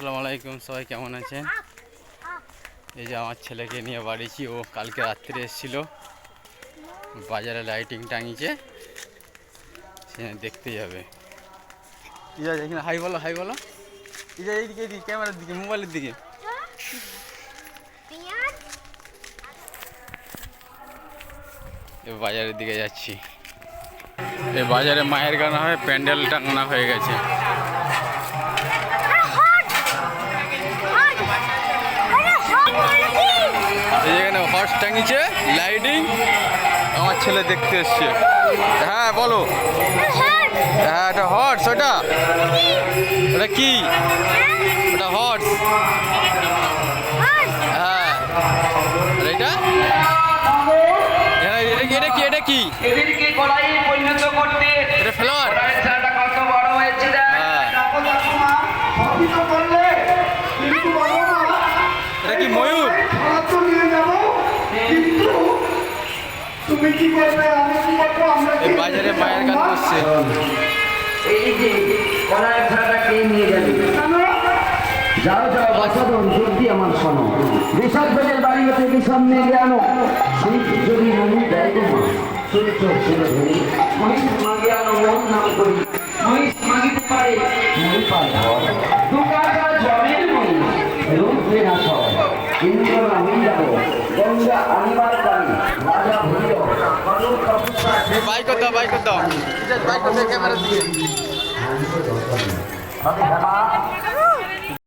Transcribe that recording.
আসসালামু আলাইকুম, সবাই কেমন আছেন? এই যে আমার ছেলেকে নিয়ে বাড়িছি, ও কালকে রাত্রে এসেছিল। বাজারে লাইটিং টাঙিয়েছে। সে দেখতে যাবে ইজা এখানে হাই বলো হাই বলো। ইজা এইদিকে এইদিকে, ক্যামেরার দিকে, মোবাইলের দিকে। বাজারের দিকে যাচ্ছি। এই বাজারে মায়ের গানা হয় প্যান্ডেল টাঙানো হয়ে গেছে। হর্স টাঙিয়েছে লাইটিং আমার ছেলে দেখতে এসছে। হ্যাঁ বলো। হ্যাঁ এটা হর্স ওটা। ওটা কি? ওটা হর্স হ্যাঁ। এটা? এটা কি এটা কি এই বাজারে মায়ের গান করছে। এই যে কড়াইয়ের চাটা কে নিয়ে যাবে। যাও যাও বাসাদন সত্যি আমার শোনো। বিষাদ বেদের বাড়ি হতে বিষম নিয়ে আনো? সেই যদি মনে দেয় তো শুনে চোখ ছিল ধরি মহিষ মাগে আনো মন নাম করি। মহিষ মাগিতে পারে। মই পায় ঘর দুকাটা জমের মই রূপে না সব। ইন্দ্র নামি যাব গঙ্গা আনিবার পারি বাইক দাও বাইক দাও বাইক করতে ক্যামেরার দিকে হবে হেমা